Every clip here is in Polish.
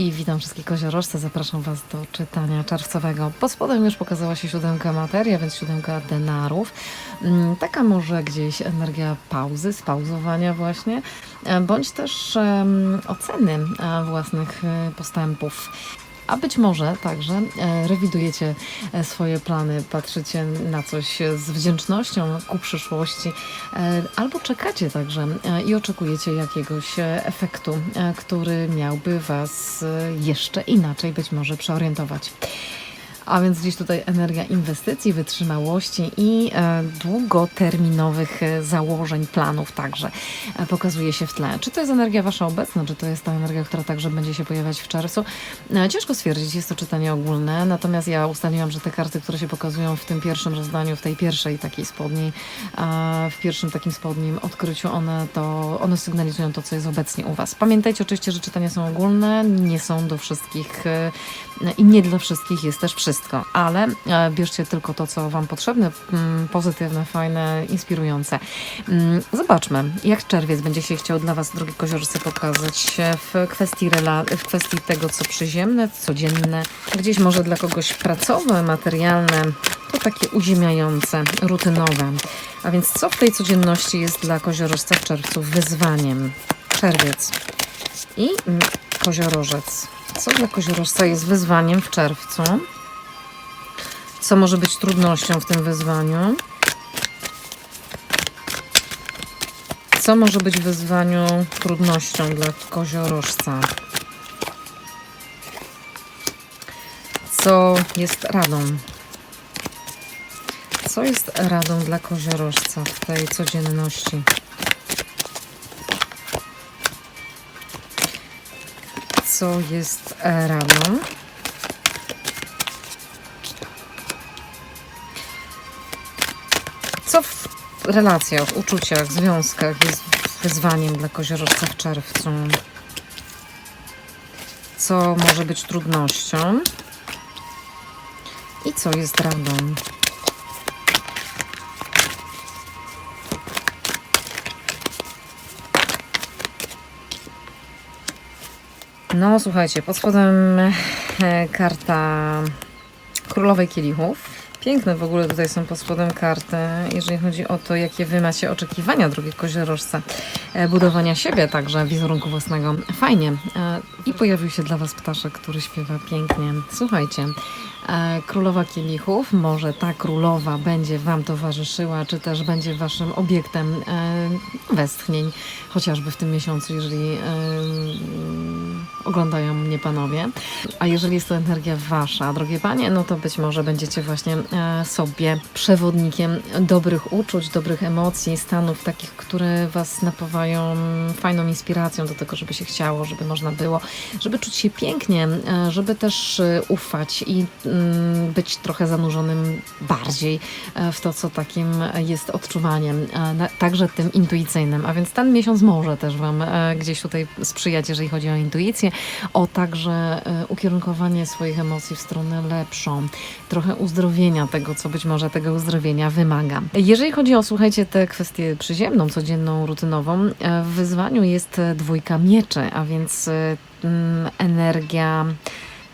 i witam wszystkich koziorożce. Zapraszam Was do czytania czerwcowego. Pod spodem już pokazała się siódemka materia, więc siódemka denarów. Mm, Taka może gdzieś energia pauzy, spauzowania właśnie, e, bądź też oceny e, własnych e, postępów. A być może także e, rewidujecie e, swoje plany, patrzycie na coś z wdzięcznością ku przyszłości, e, albo czekacie także i oczekujecie jakiegoś efektu, który miałby Was jeszcze inaczej być może przeorientować. A więc gdzieś tutaj energia inwestycji, wytrzymałości i e, długoterminowych e, założeń, planów także e, pokazuje się w tle. Czy to jest energia wasza obecna, czy to jest ta energia, która także będzie się pojawiać w czerwcu? Ciężko stwierdzić, jest to czytanie ogólne, natomiast ja ustaliłam, że te karty, które się pokazują w tym pierwszym rozdaniu, w tej pierwszej takiej spodni, e, w pierwszym takim spodnim odkryciu, one to, one sygnalizują to, co jest obecnie u was. Pamiętajcie oczywiście, że czytania są ogólne, nie są do wszystkich i nie dla wszystkich jest też wszystko, ale e, bierzcie tylko to, co Wam potrzebne, mm, pozytywne, fajne, inspirujące. Mm, Zobaczmy, jak czerwiec będzie się chciał dla Was, drogie koziorze, pokazać w kwestii, rela- w kwestii tego, co przyziemne, codzienne, gdzieś może dla kogoś pracowe, materialne, to takie uziemiające, rutynowe. A więc co w tej codzienności jest dla koziorożca w czerwcu wyzwaniem? Czerwiec i mm, koziorożec. Co dla koziorożca jest wyzwaniem w czerwcu? Co może być trudnością w tym wyzwaniu? Co może być wyzwaniu trudnością dla koziorożca? Co jest radą? Co jest radą dla koziorożca w tej codzienności? Co jest e, radą? Co w relacjach, uczuciach, związkach jest wyzwaniem dla koziorożca w czerwcu? Co może być trudnością? I co jest radą? No, słuchajcie, pod spodem e, karta Królowej Kielichów. Piękne w ogóle tutaj są pod spodem karty, jeżeli chodzi o to, jakie wy macie oczekiwania, drogie koziorożce, e, budowania siebie, także wizerunku własnego. Fajnie. E, I pojawił się dla was ptaszek, który śpiewa pięknie. Słuchajcie, Królowa Kielichów, może ta królowa będzie wam towarzyszyła, czy też będzie waszym obiektem westchnień, chociażby w tym miesiącu, jeżeli oglądają mnie panowie. A jeżeli jest to energia wasza, drogie panie, no to być może będziecie właśnie e, sobie przewodnikiem dobrych uczuć, dobrych emocji, stanów takich, które was napawają fajną inspiracją do tego, żeby się chciało, żeby można było, żeby czuć się pięknie, e, żeby też e, ufać i mm, być trochę zanurzonym bardziej w to, co takim jest odczuwaniem, także tym intuicyjnym. A więc ten miesiąc może też Wam gdzieś tutaj sprzyjać, jeżeli chodzi o intuicję, o także e, ukierunkowanie swoich emocji w stronę lepszą, trochę uzdrowienia tego, co być może tego uzdrowienia wymaga. Jeżeli chodzi o, słuchajcie, tę kwestię przyziemną, codzienną, rutynową, e, w wyzwaniu jest e, dwójka mieczy, a więc mm, energia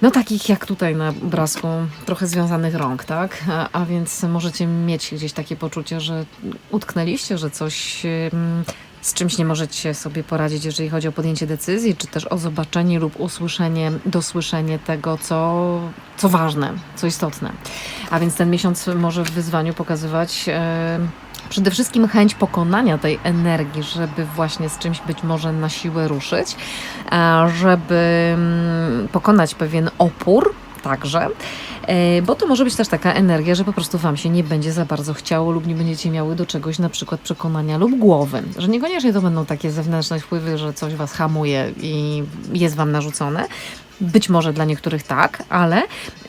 no takich jak tutaj na obrazku, trochę związanych rąk, tak? A, a więc możecie mieć gdzieś takie poczucie, że utknęliście, że coś z czymś nie możecie sobie poradzić, jeżeli chodzi o podjęcie decyzji, czy też o zobaczenie lub usłyszenie, dosłyszenie tego, co, co ważne, co istotne. A więc ten miesiąc może w wyzwaniu pokazywać e, przede wszystkim chęć pokonania tej energii, żeby właśnie z czymś być może na siłę ruszyć, żeby mm, pokonać pewien opór także. E, Bo to może być też taka energia, że po prostu Wam się nie będzie za bardzo chciało lub nie będziecie miały do czegoś na przykład przekonania lub głowy. Że niekoniecznie to będą takie zewnętrzne wpływy, że coś Was hamuje i jest Wam narzucone. Być może dla niektórych tak, ale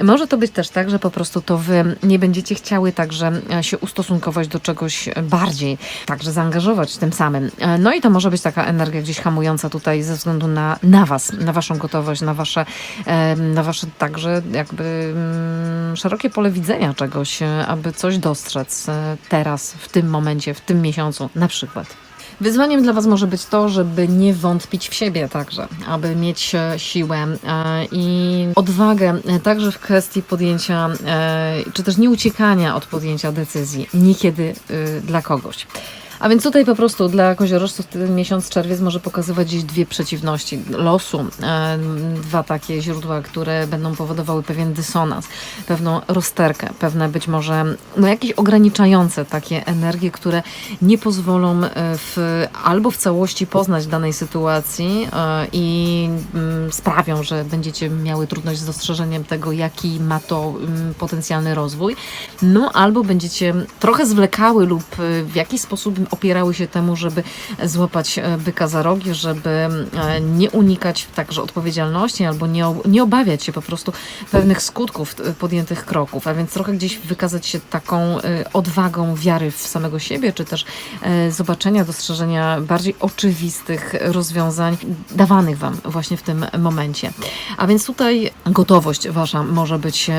może to być też tak, że po prostu to Wy nie będziecie chciały także e, się ustosunkować do czegoś bardziej, także zaangażować tym samym. E, No i to może być taka energia gdzieś hamująca tutaj ze względu na, na Was, na Waszą gotowość, na Wasze, na wasze także jakby mm, szerokie pole widzenia czegoś, e, aby coś dostrzec teraz, w tym momencie, w tym miesiącu na przykład. Wyzwaniem dla Was może być to, żeby nie wątpić w siebie także, aby mieć e, siłę e, i odwagę e, także w kwestii podjęcia, czy też nie uciekania od podjęcia decyzji, niekiedy dla kogoś. A więc tutaj po prostu dla koziorożców ten miesiąc czerwiec może pokazywać gdzieś dwie przeciwności losu, e, dwa takie źródła, które będą powodowały pewien dysonans, pewną rozterkę, pewne być może no, jakieś ograniczające takie energie, które nie pozwolą e, w, albo w całości poznać danej sytuacji e, i mm, sprawią, że będziecie miały trudność z dostrzeżeniem tego, jaki ma to mm, potencjalny rozwój, no albo będziecie trochę zwlekały lub w jakiś sposób opierały się temu, żeby złapać e, byka za rogi, żeby e, nie unikać także odpowiedzialności albo nie, nie obawiać się po prostu pewnych skutków e, podjętych kroków, a więc trochę gdzieś wykazać się taką odwagą wiary w samego siebie, czy też zobaczenia, dostrzeżenia bardziej oczywistych rozwiązań dawanych Wam właśnie w tym momencie. A więc tutaj gotowość Wasza może być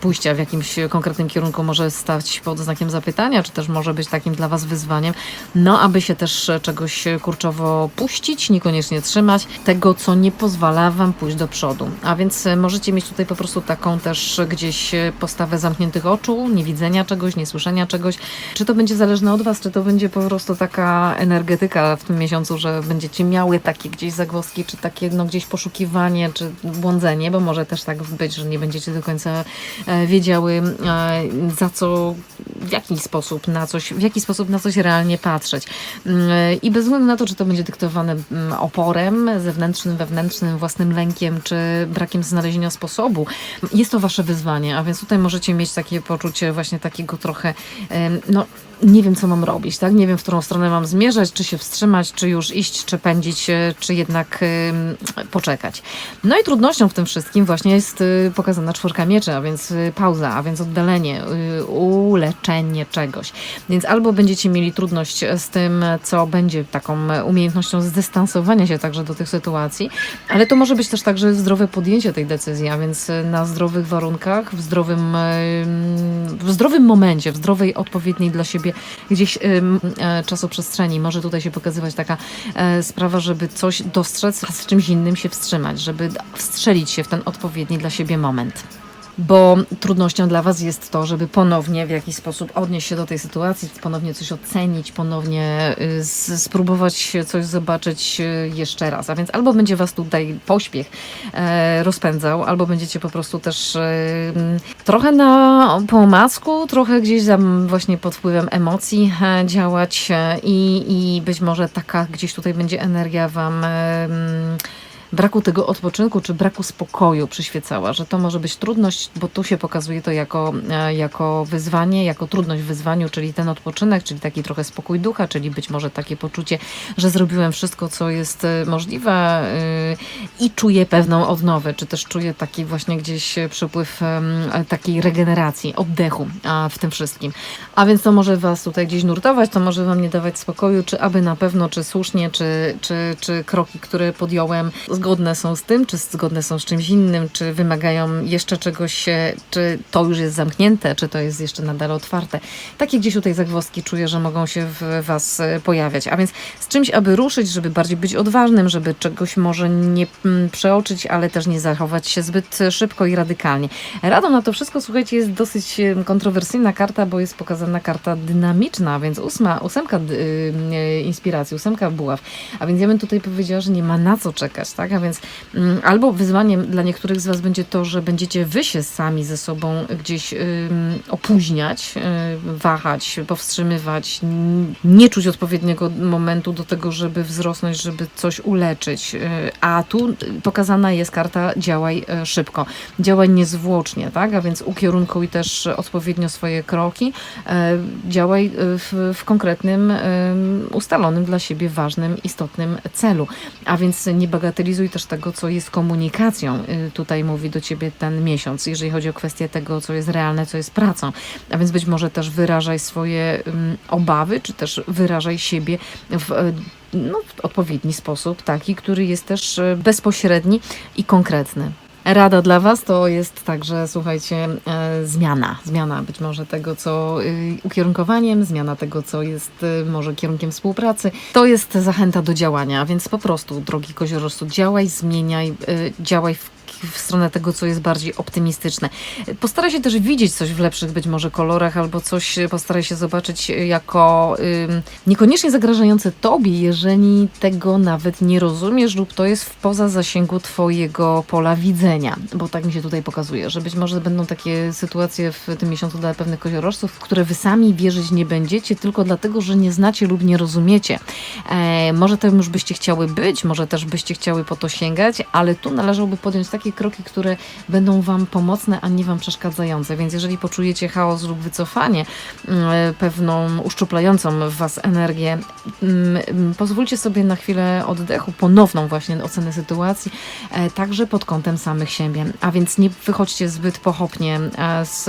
pójścia w jakimś konkretnym kierunku, może stać pod znakiem zapytania, czy też może być takim dla Was wyzwaniem, no aby się też e, czegoś kurczowo puścić, niekoniecznie trzymać, tego co nie pozwala Wam pójść do przodu. A więc e, możecie mieć tutaj po prostu taką też gdzieś e, postawę zamkniętych oczu, niewidzenia czegoś, niesłyszenia czegoś. Czy to będzie zależne od Was, czy to będzie po prostu taka energetyka w tym miesiącu, że będziecie miały takie gdzieś zagwozdki, czy takie no gdzieś poszukiwanie, czy błądzenie, bo może też tak być, że nie będziecie do końca e, wiedziały e, za co, w jaki sposób na coś, w jaki sposób na coś realnie patrzeć. Mm, I bez względu na to, czy to będzie dyktowane mm, oporem zewnętrznym, wewnętrznym, własnym lękiem, czy brakiem znalezienia sposobu, jest to wasze wyzwanie, a więc tutaj możecie mieć takie poczucie właśnie takiego trochę, no nie wiem, co mam robić, tak? Nie wiem, w którą stronę mam zmierzać, czy się wstrzymać, czy już iść, czy pędzić, e, czy jednak em, poczekać. No i trudnością w tym wszystkim właśnie jest y, pokazana czwórka mieczy, a więc y, pauza, a więc oddalenie, y, uleczenie czegoś. Więc albo będziecie mieli trudność z tym, co będzie taką umiejętnością zdystansowania się także do tych sytuacji, ale to może być też także zdrowe podjęcie tej decyzji, a więc y, na zdrowych warunkach, w zdrowym, ym, w zdrowym momencie, w zdrowej, odpowiedniej dla siebie gdzieś ym, e, czasoprzestrzeni. Może tutaj się pokazywać taka e, sprawa, żeby coś dostrzec, a z czymś innym się wstrzymać, żeby wstrzelić się w ten odpowiedni dla siebie moment. Bo trudnością dla Was jest to, żeby ponownie w jakiś sposób odnieść się do tej sytuacji, ponownie coś ocenić, ponownie y, spróbować coś zobaczyć y, jeszcze raz. A więc albo będzie Was tutaj pośpiech e, rozpędzał, albo będziecie po prostu też e, m, trochę na po omacku, trochę gdzieś tam właśnie pod wpływem emocji e, działać e, i, i być może taka gdzieś tutaj będzie energia Wam. Braku tego odpoczynku czy braku spokoju przyświecała, że to może być trudność, bo tu się pokazuje to jako, e, jako wyzwanie, jako trudność w wyzwaniu, czyli ten odpoczynek, czyli taki trochę spokój ducha, czyli być może takie poczucie, że zrobiłem wszystko, co jest e, możliwe e, i czuję pewną odnowę, czy też czuję taki właśnie gdzieś przypływ em, takiej regeneracji, oddechu w tym wszystkim. A więc to może Was tutaj gdzieś nurtować, to może Wam nie dawać spokoju, czy aby na pewno, czy słusznie, czy, czy, czy kroki, które podjąłem, zgodne są z tym, czy zgodne są z czymś innym, czy wymagają jeszcze czegoś, e, czy to już jest zamknięte, czy to jest jeszcze nadal otwarte. Takie gdzieś tutaj zagwozdki czuję, że mogą się w Was e, pojawiać. A więc z czymś, aby ruszyć, żeby bardziej być odważnym, żeby czegoś może nie mm, przeoczyć, ale też nie zachować się zbyt szybko i radykalnie. Radą na to wszystko, słuchajcie, jest dosyć e, kontrowersyjna karta, bo jest pokazana karta dynamiczna, więc ósma, ósemka y, y, inspiracji, ósemka buław. A więc ja bym tutaj powiedziała, że nie ma na co czekać, tak? A więc mm, albo wyzwaniem dla niektórych z Was będzie to, że będziecie Wy się sami ze sobą gdzieś opóźniać, y, wahać, powstrzymywać, nie czuć odpowiedniego momentu do tego, żeby wzrosnąć, żeby coś uleczyć. Y, A tu pokazana jest karta działaj y, szybko, działaj niezwłocznie, tak? A więc ukierunkuj też odpowiednio swoje kroki, działaj w, w konkretnym, ym, ustalonym dla siebie ważnym, istotnym celu. A więc nie bagatelizuj też tego, co jest komunikacją. Y, Tutaj mówi do ciebie ten miesiąc, jeżeli chodzi o kwestię tego, co jest realne, co jest pracą. A więc być może też wyrażaj swoje obawy, czy też wyrażaj siebie w, e, no, w odpowiedni sposób, taki, który jest też e, bezpośredni i konkretny. Rada dla Was to jest także, słuchajcie, e, zmiana. Zmiana być może tego, co y, ukierunkowaniem, zmiana tego, co jest y, może kierunkiem współpracy. To jest zachęta do działania, więc po prostu, drogi koziorożcu, działaj, zmieniaj, działaj w w stronę tego, co jest bardziej optymistyczne. Postaraj się też widzieć coś w lepszych być może kolorach, albo coś postaraj się zobaczyć jako ym, niekoniecznie zagrażające tobie, jeżeli tego nawet nie rozumiesz lub to jest poza zasięgu twojego pola widzenia, bo tak mi się tutaj pokazuje, że być może będą takie sytuacje w tym miesiącu dla pewnych koziorożców, w które wy sami wierzyć nie będziecie, tylko dlatego, że nie znacie lub nie rozumiecie. E, może to już byście chciały być, może też byście chciały po to sięgać, ale tu należałoby podjąć takie kroki, które będą Wam pomocne, a nie Wam przeszkadzające. Więc jeżeli poczujecie chaos lub wycofanie, mm, pewną uszczuplającą w Was energię, mm, mm, pozwólcie sobie na chwilę oddechu, ponowną właśnie ocenę sytuacji, e, także pod kątem samych siebie. A więc nie wychodźcie zbyt pochopnie e, z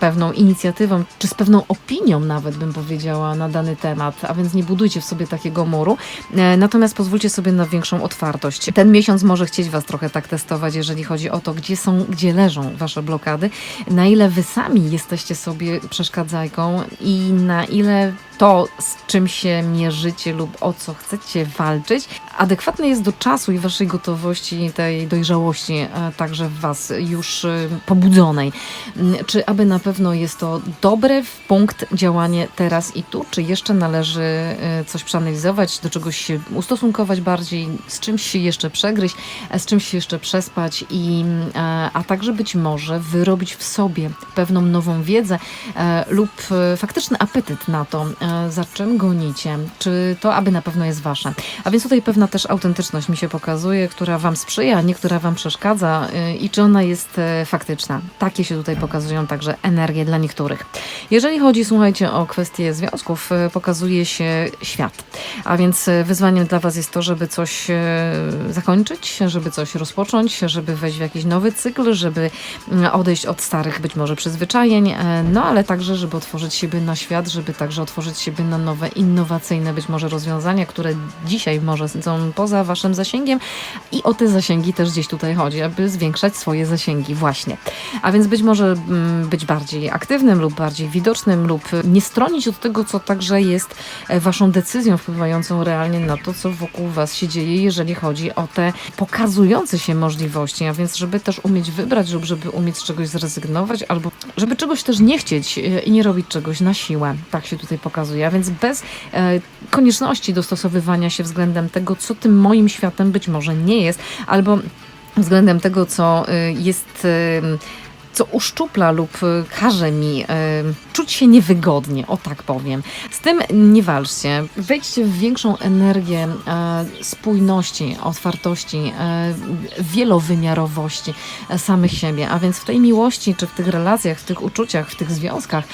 pewną inicjatywą, czy z pewną opinią nawet bym powiedziała na dany temat, a więc nie budujcie w sobie takiego muru, e, natomiast pozwólcie sobie na większą otwartość. Ten miesiąc może chcieć Was trochę tak testować, jeżeli chodzi o to, gdzie są, gdzie leżą Wasze blokady, na ile Wy sami jesteście sobie przeszkadzajką i na ile to, z czym się mierzycie lub o co chcecie walczyć, adekwatne jest do czasu i waszej gotowości, tej dojrzałości, e, także w was już e, pobudzonej. Mm, Czy aby na pewno jest to dobry punkt działanie teraz i tu, czy jeszcze należy e, coś przeanalizować, do czegoś się ustosunkować bardziej, z czymś się jeszcze przegryźć, z czymś się jeszcze przespać i e, a także być może wyrobić w sobie pewną nową wiedzę lub faktyczny apetyt na to, za czym gonicie, czy to aby na pewno jest wasze. A więc tutaj pewna też autentyczność mi się pokazuje, która wam sprzyja, a nie która wam przeszkadza e, i czy ona jest e, faktyczna. Takie się tutaj pokazują także energie dla niektórych. Jeżeli chodzi, słuchajcie, o kwestie związków, e, pokazuje się świat. A więc wyzwaniem dla was jest to, żeby coś zakończyć, żeby coś rozpocząć, żeby wejść w jakiś nowy cykl, żeby odejść od starych być może przyzwyczajeń, no ale także, żeby otworzyć siebie na świat, żeby także otworzyć siebie na nowe, innowacyjne być może rozwiązania, które dzisiaj może są poza waszym zasięgiem i o te zasięgi też gdzieś tutaj chodzi, aby zwiększać swoje zasięgi właśnie. A więc być może mm, być bardziej aktywnym lub bardziej widocznym lub nie stronić od tego, co także jest e, waszą decyzją wpływającą realnie na to, co wokół was się dzieje, jeżeli chodzi o te pokazujące się możliwości, a więc żeby też umieć wybrać lub żeby umieć z czegoś zrezygnować albo żeby czegoś też nie chcieć e, i nie robić czegoś na siłę. Tak się tutaj pokazuje, a więc bez e, konieczności dostosowywania się względem tego, co tym moim światem być może nie jest, albo względem tego, co y, jest. Y, Co uszczupla lub y, każe mi y, czuć się niewygodnie, o tak powiem. Z tym nie walczcie. Wejdźcie w większą energię e, spójności, otwartości, wielowymiarowości samych siebie. A więc w tej miłości, czy w tych relacjach, w tych uczuciach, w tych związkach,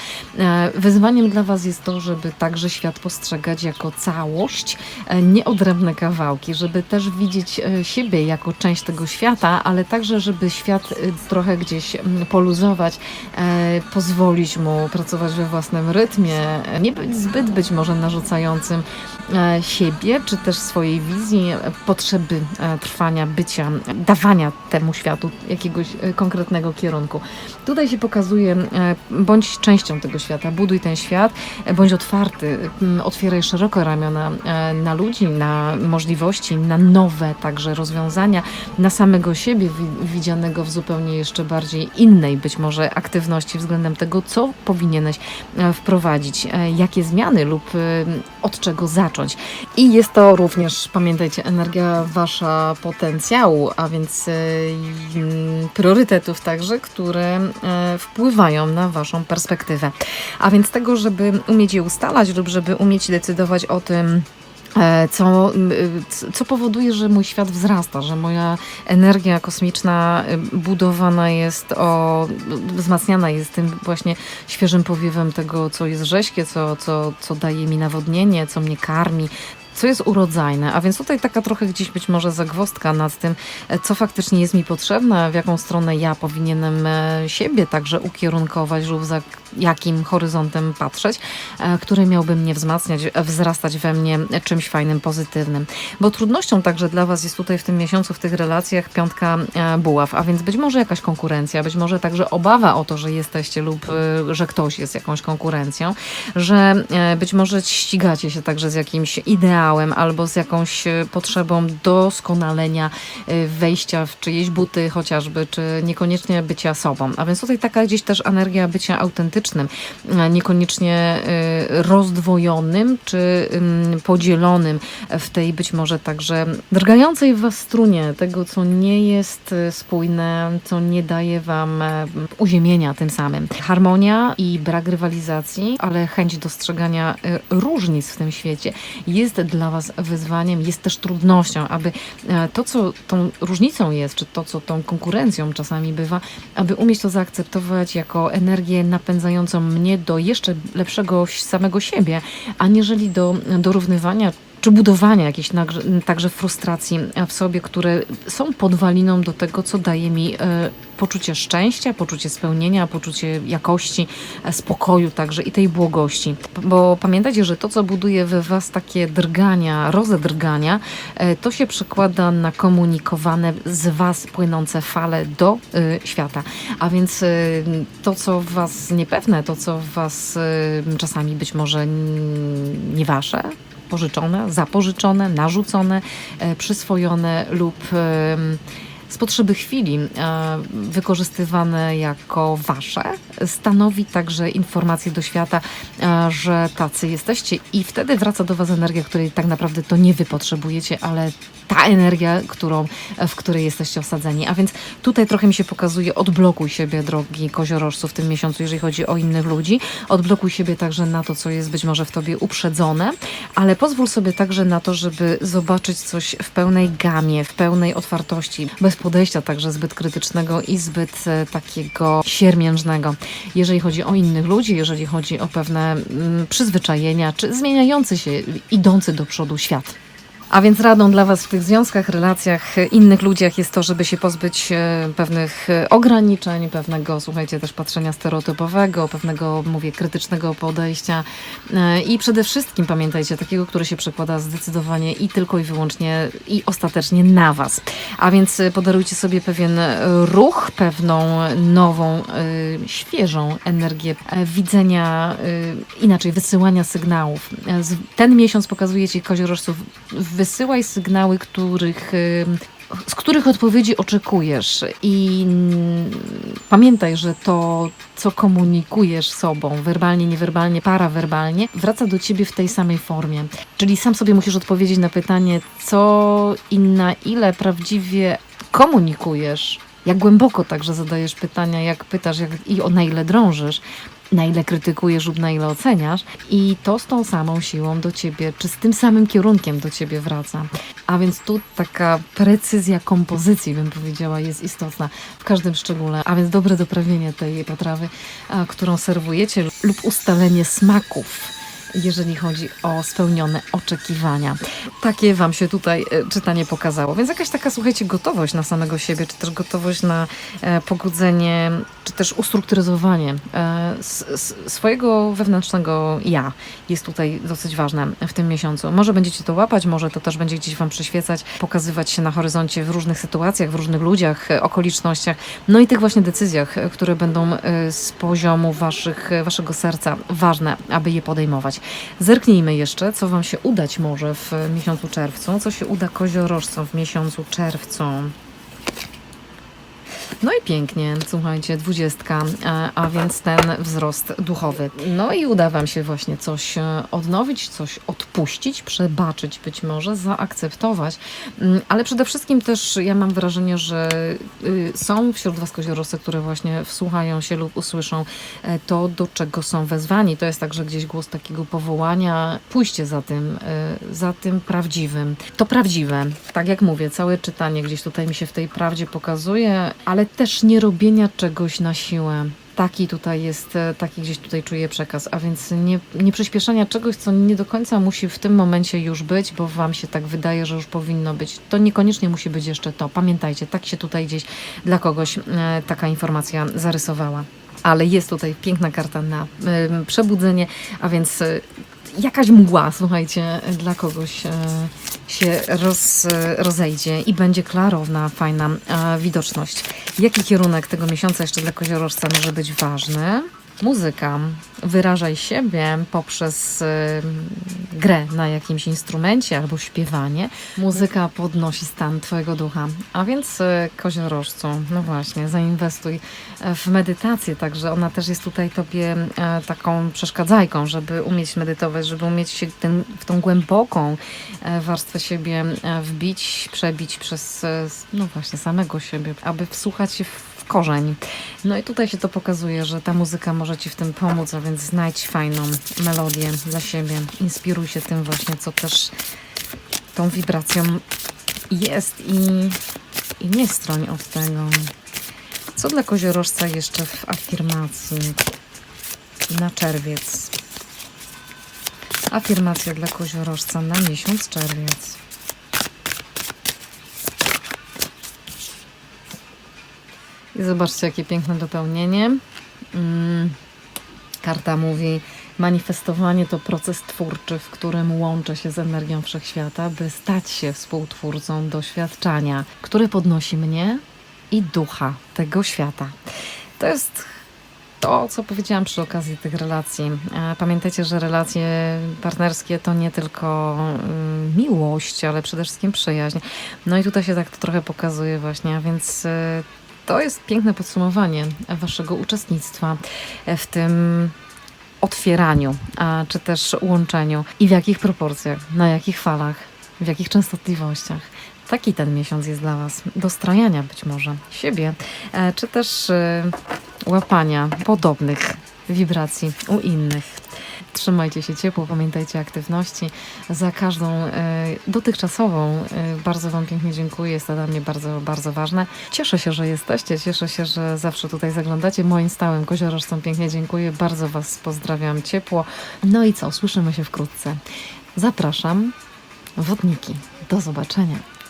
wyzwaniem dla Was jest to, żeby także świat postrzegać jako całość, e, nie odrębne kawałki, żeby też widzieć siebie jako część tego świata, ale także, żeby świat trochę gdzieś mm, poluzować, e, pozwolić mu pracować we własnym rytmie, nie być zbyt być może narzucającym siebie, czy też swojej wizji, e, potrzeby e, trwania, bycia, dawania temu światu jakiegoś e, konkretnego kierunku. Tutaj się pokazuje, e, bądź częścią tego świata, buduj ten świat, e, bądź otwarty, otwieraj szeroko ramiona e, na ludzi, na możliwości, na nowe także rozwiązania, na samego siebie wi- widzianego w zupełnie jeszcze bardziej innej być może aktywności względem tego, co powinieneś e, wprowadzić, e, jakie zmiany lub e, od czego zacząć. I jest to również, pamiętajcie, energia wasza potencjału, a więc e, mm, priorytetów także, które e, wpływają na waszą perspektywę. A więc tego, żeby umieć je ustalać lub żeby umieć decydować o tym, co, m, y, co powoduje, że mój świat wzrasta, że moja energia kosmiczna y, budowana jest o, wzmacniana jest tym właśnie świeżym powiewem tego, co jest rześkie, co, co, co daje mi nawodnienie, co mnie karmi, co jest urodzajne. A więc tutaj taka trochę gdzieś być może zagwozdka nad tym, e, co faktycznie jest mi potrzebne, w jaką stronę ja powinienem e, siebie także ukierunkować lub za jakim horyzontem patrzeć, e, który miałby mnie wzmacniać, wzrastać we mnie czymś fajnym, pozytywnym. Bo trudnością także dla Was jest tutaj w tym miesiącu, w tych relacjach piątka buław, a więc być może jakaś konkurencja, być może także obawa o to, że jesteście lub że ktoś jest jakąś konkurencją, że być może ścigacie się także z jakimś ideałem albo z jakąś e, potrzebą doskonalenia e, wejścia w czyjeś buty chociażby, czy niekoniecznie bycia sobą. A więc tutaj taka gdzieś też energia bycia autentycznym, e, niekoniecznie rozdwojonym, czy ym, podzielonym w tej być może także drgającej w was strunie tego, co nie jest spójne, co nie daje wam uziemienia tym samym. Harmonia i brak rywalizacji, ale chęć dostrzegania różnic w tym świecie jest dla was wyzwaniem, jest też trudnością, aby e, to, co tą różnicą jest, czy to, co tą konkurencją czasami bywa, aby umieć to zaakceptować jako energię napędzającą mnie do jeszcze lepszego samego siebie, aniżeli do dorównywania czy budowania jakiejś także frustracji w sobie, które są podwaliną do tego, co daje mi e, poczucie szczęścia, poczucie spełnienia, poczucie jakości, e, spokoju także i tej błogości. Bo pamiętajcie, że to, co buduje we was takie drgania, rozedrgania, e, to się przekłada na komunikowane z was płynące fale do e, świata. A więc e, to, co w was niepewne, to, co w was e, czasami być może nie wasze, pożyczone, zapożyczone, narzucone, e, przyswojone lub z potrzeby chwili e, wykorzystywane jako wasze, stanowi także informację do świata, e, że tacy jesteście i wtedy wraca do was energia, której tak naprawdę to nie wy potrzebujecie, ale ta energia, którą, w której jesteście osadzeni. A więc tutaj trochę mi się pokazuje, odblokuj siebie, drogi koziorożcu, w tym miesiącu, jeżeli chodzi o innych ludzi. Odblokuj siebie także na to, co jest być może w tobie uprzedzone, ale pozwól sobie także na to, żeby zobaczyć coś w pełnej gamie, w pełnej otwartości, bez podejścia także zbyt krytycznego i zbyt e, takiego siermiężnego. Jeżeli chodzi o innych ludzi, jeżeli chodzi o pewne mm, przyzwyczajenia, czy zmieniający się, idący do przodu świat. A więc radą dla Was w tych związkach, relacjach, innych ludziach jest to, żeby się pozbyć e, pewnych e, ograniczeń, pewnego, słuchajcie, też patrzenia stereotypowego, pewnego, mówię, krytycznego podejścia e, i przede wszystkim pamiętajcie, takiego, które się przekłada zdecydowanie i tylko i wyłącznie i ostatecznie na Was. A więc podarujcie sobie pewien ruch, pewną nową, świeżą energię widzenia, inaczej wysyłania sygnałów. Ten miesiąc pokazuje Ci, koziorożców, wysyłaj sygnały, których, y, z których odpowiedzi oczekujesz. I mm, pamiętaj, że to, co komunikujesz sobą, werbalnie, niewerbalnie, parawerbalnie, wraca do ciebie w tej samej formie. Czyli sam sobie musisz odpowiedzieć na pytanie, co i na ile prawdziwie komunikujesz. Jak głęboko także zadajesz pytania, jak pytasz jak, i o na ile drążysz, na ile krytykujesz lub na ile oceniasz, i to z tą samą siłą do ciebie, czy z tym samym kierunkiem do ciebie wraca. A więc tu taka precyzja kompozycji, bym powiedziała, jest istotna w każdym szczególe. A więc dobre doprawienie tej potrawy, a, którą serwujecie, lub ustalenie smaków. Jeżeli chodzi o spełnione oczekiwania. Takie Wam się tutaj e, czytanie pokazało. Więc jakaś taka, słuchajcie, gotowość na samego siebie, czy też gotowość na e, pogodzenie, czy też ustrukturyzowanie e, swojego wewnętrznego ja jest tutaj dosyć ważne w tym miesiącu. Może będziecie to łapać, może to też będzie gdzieś Wam przyświecać, pokazywać się na horyzoncie w różnych sytuacjach, w różnych ludziach, okolicznościach, no i tych właśnie decyzjach, które będą z poziomu waszych, Waszego serca ważne, aby je podejmować. Zerknijmy jeszcze, co Wam się udać może w miesiącu czerwcu, co się uda koziorożcom w miesiącu czerwcu. No i pięknie, słuchajcie, dwudziestka, a, więc ten wzrost duchowy. No i uda Wam się właśnie coś e, odnowić, coś odpuścić, przebaczyć być może, zaakceptować, Mm, ale przede wszystkim też ja mam wrażenie, że y, są wśród Was koziorosy, które właśnie wsłuchają się lub usłyszą e, to, do czego są wezwani. To jest także gdzieś głos takiego powołania, pójście za tym, e, za tym prawdziwym. To prawdziwe, tak jak mówię, całe czytanie gdzieś tutaj mi się w tej prawdzie pokazuje, ale też nie robienia czegoś na siłę. Taki tutaj jest, e, taki gdzieś tutaj czuję przekaz, a więc nie, nie przyspieszania czegoś, co nie do końca musi w tym momencie już być, bo Wam się tak wydaje, że już powinno być. To niekoniecznie musi być jeszcze to. Pamiętajcie, tak się tutaj gdzieś dla kogoś e, taka informacja zarysowała. Ale jest tutaj piękna karta na e, przebudzenie, a więc e, jakaś mgła, słuchajcie, dla kogoś e, się roz, e, rozejdzie i będzie klarowna, fajna e, widoczność. Jaki kierunek tego miesiąca jeszcze dla koziorożca może być ważny? Muzyka. Wyrażaj siebie poprzez e, grę na jakimś instrumencie albo śpiewanie. Muzyka podnosi stan Twojego ducha. A więc e, koziorożcu, no właśnie, zainwestuj w medytację, także ona też jest tutaj Tobie e, taką przeszkadzajką, żeby umieć medytować, żeby umieć się ten, w tą głęboką e, warstwę siebie e, wbić, przebić przez, s- no właśnie, samego siebie, aby wsłuchać się w korzeń. No i tutaj się to pokazuje, że ta muzyka może Ci w tym pomóc, a więc znajdź fajną melodię dla siebie. Inspiruj się tym właśnie, co też tą wibracją jest i, i nie stroń od tego. Co dla koziorożca jeszcze w afirmacji na czerwiec? Afirmacja dla koziorożca na miesiąc czerwiec. I zobaczcie, jakie piękne dopełnienie. Mm, Karta mówi: Manifestowanie to proces twórczy, w którym łączę się z energią wszechświata, by stać się współtwórcą doświadczenia, które podnosi mnie i ducha tego świata. To jest to, co powiedziałam przy okazji tych relacji. Pamiętajcie, że relacje partnerskie to nie tylko mm, miłość, ale przede wszystkim przyjaźń. No i tutaj się tak to trochę pokazuje właśnie, a więc e, to jest piękne podsumowanie Waszego uczestnictwa w tym otwieraniu, a, czy też łączeniu i w jakich proporcjach, na jakich falach, w jakich częstotliwościach. Taki ten miesiąc jest dla Was. Dostrajania być może siebie, e, czy też e, łapania podobnych wibracji u innych. Trzymajcie się ciepło, pamiętajcie aktywności. Za każdą e, dotychczasową e, bardzo Wam pięknie dziękuję. Jest to dla mnie bardzo, bardzo ważne. Cieszę się, że jesteście, cieszę się, że zawsze tutaj zaglądacie. Moim stałym koziorożcom pięknie dziękuję. Bardzo Was pozdrawiam ciepło. No i co, słyszymy się wkrótce. Zapraszam, wodniki. Do zobaczenia.